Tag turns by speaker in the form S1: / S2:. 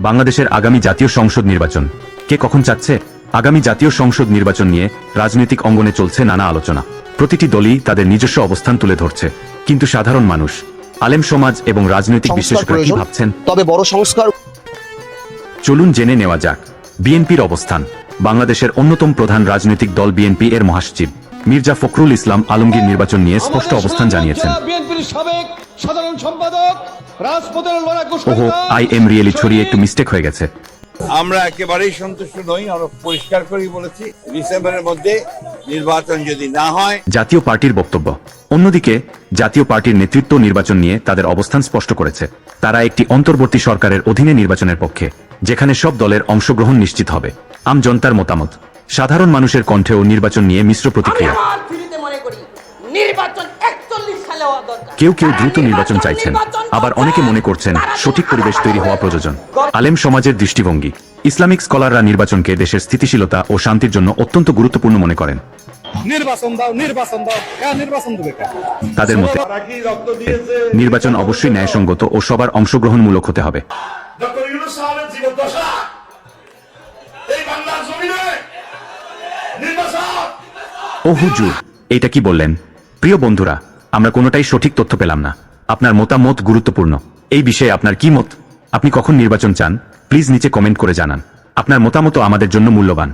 S1: বাংলাদেশের আগামী জাতীয় সংসদ নির্বাচন। কে কখন চাচ্ছে? আগামী জাতীয় সংসদ নির্বাচন নিয়ে রাজনৈতিক অঙ্গনে চলছে নানা আলোচনা। প্রতিটি দলই তাদের নিজস্ব অবস্থান তুলে ধরছে। কিন্তু সাধারণ মানুষ আলেম সমাজ এবং রাজনৈতিক বিশ্লেষকরা কি ভাবছেন?
S2: তবে বড় সংস্কার
S1: চলুন জেনে নেওয়া যাক। বিএনপির অবস্থান। বাংলাদেশের অন্যতম প্রধান রাজনৈতিক দল বিএনপি এর মহাসচিব মির্জা ফখরুল ইসলাম আলমগীর নির্বাচন নিয়ে স্পষ্ট অবস্থান জানিয়েছেন।
S3: বিএনপির সাবেক সাধারণ সম্পাদক
S1: ওহো আই এম রিয়েলি ছড়িয়ে একটু মিস্টেক হয়ে গেছে।
S4: আমরা একেবারেই সন্তুষ্ট নই আমরা পরিষ্কার করেই বলেছি ডিসেম্বরের মধ্যে নির্বাচন যদি না হয়
S1: জাতীয় পার্টির বক্তব্য। অন্যদিকে জাতীয় পার্টির নেতৃত্ব নির্বাচন নিয়ে তাদের অবস্থান স্পষ্ট করেছে। তারা একটি অন্তর্বর্তী সরকারের অধীনে নির্বাচনের পক্ষে যেখানে সব দলের অংশগ্রহণ নিশ্চিত হবে। আম জনতার মতামত। সাধারণ মানুষের কণ্ঠেও নির্বাচন নিয়ে মিশ্র প্রতিক্রিয়া।
S5: নির্বাচন
S1: কেউ কেউ দ্রুত নির্বাচন চাইছেন। আবার অনেকে মনে করছেন সঠিক পরিবেশ তৈরি হওয়া প্রয়োজন। আলেম সমাজের দৃষ্টিভঙ্গি। ইসলামিক স্কলাররা নির্বাচনকে দেশের স্থিতিশীলতা ও শান্তির জন্য অত্যন্ত গুরুত্বপূর্ণ মনে করেন।
S6: নির্বাচন দাও নির্বাচন দাও। হ্যাঁ নির্বাচন
S1: তাদের মতে নির্বাচন অবশ্যই ন্যায়সঙ্গত ও সবার অংশগ্রহণমূলক হতে হবে। ও হুজুর এটা কি বললেন? প্রিয় বন্ধুরা আমরা কোনোটাই সঠিক তথ্য পেলাম না। আপনার মতামত গুরুত্বপূর্ণ। এই বিষয়ে আপনার কি মত? আপনি কখন নির্বাচন চান? প্লিজ নিচে কমেন্ট করে জানান। আপনার মতামত আমাদের জন্য মূল্যবান।